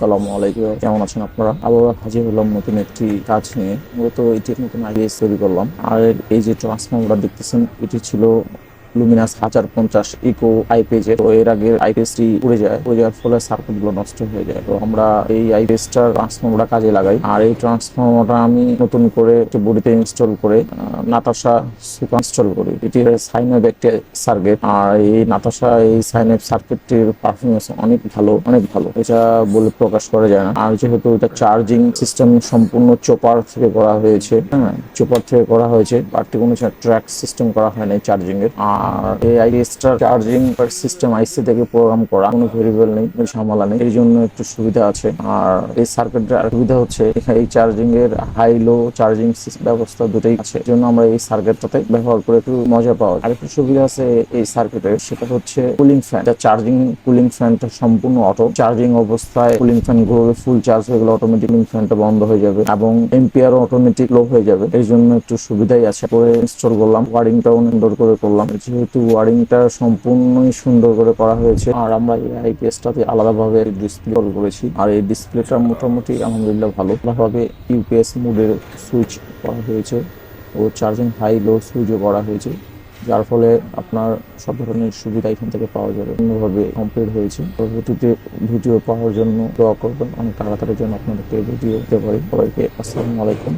আসসালামু আলাইকুম। কেমন আছেন আপনারা? আবার হাজির হলাম নতুন একটি কাজ নিয়ে। মূলত এটি নতুন আগে তৈরি করলাম। আর এই যে ট্রান্সফর্মারটা দেখতেছেন, এটি ছিল লুমিনাস হাজার পঞ্চাশ ইকো আইপেজের তো এর আগে আইপিএসটি উড়ে যায়। উড়ে যাওয়ার ফলে সার্কিটগুলো নষ্ট হয়ে যায়। তো আমরা এই আইপিএসটার ট্রান্সফর্মারটা কাজে লাগাই। আর এই ট্রান্সফর্মারটা আমি নতুন করে একটি বডিতে ইনস্টল করে নাতাশা সুকা ইনস্টল করি। এটি সাইনওয়েভ একটি সার্কিট আর এই নাতাশা এই সাইনওয়েভ সার্কিটটির পারফরমেন্স অনেক ভালো অনেক ভালো। এটা বলে প্রকাশ করা যায় না। আর যেহেতু এটা চার্জিং সিস্টেম সম্পূর্ণ চোপার থেকে করা হয়েছে হ্যাঁ চোপার থেকে করা হয়েছে, বাড়তি কোনো ট্র্যাক সিস্টেম করা হয় নাই চার্জিং এর আর এই আইডিএসটার চার্জিং সিস্টেম আইসি থেকে প্রোগ্রাম করা, কোনো ভেরিয়েবল নেই ঝামেলা নেই, এই জন্য একটু সুবিধা আছে। আর এই সার্কিটের আর সুবিধা হচ্ছে এই চার্জিং এর হাই লো চার্জিং ব্যবস্থা দুটোই আছে জন্য আমরা এই সার্কিটটাতে ব্যবহার করে একটু মজা পাওয়া যায়। আরেকটু সুবিধা আছে এই সার্কিটের সেটা হচ্ছে কুলিং ফ্যান যা চার্জিং কুলিং ফ্যানটা সম্পূর্ণ অটো চার্জিং অবস্থায় কুলিং ফ্যান ঘুরবে ফুল চার্জ হয়ে গেলে অটোমেটিক কুলিং ফ্যানটা বন্ধ হয়ে যাবে এবং এম্পিয়ার অটোমেটিক লো হয়ে যাবে, এই জন্য একটু সুবিধাই আছে। পরে ইনস্টল করলাম ওয়ারিংটাও সুন্দর করে করলাম। যেহেতু ওয়ারিংটা সম্পূর্ণই সুন্দর করে করা হয়েছে, আর আমরা এই আইপিএসটাতে আলাদাভাবে ডিসপ্লে করেছি। আর এই ডিসপ্লেটা মোটামুটি আলহামদুলিল্লাহ ভালো। ভালোভাবে ইউপিএস মোডের সুইচ করা হয়েছে ও চার্জিং হাই লো সুইচও করা হয়েছে, যার ফলে আপনার সব ধরনের সুবিধা এখান থেকে পাওয়া যাবে। অন্যভাবে কমপ্লিট হয়েছে। পরবর্তীতে ভিডিও পাওয়ার জন্য দোয়া করবেন। অনেক তাড়াতাড়ির জন্য আপনাদেরকে ভিডিও দিতে পারি। সবাইকে আসসালামু আলাইকুম।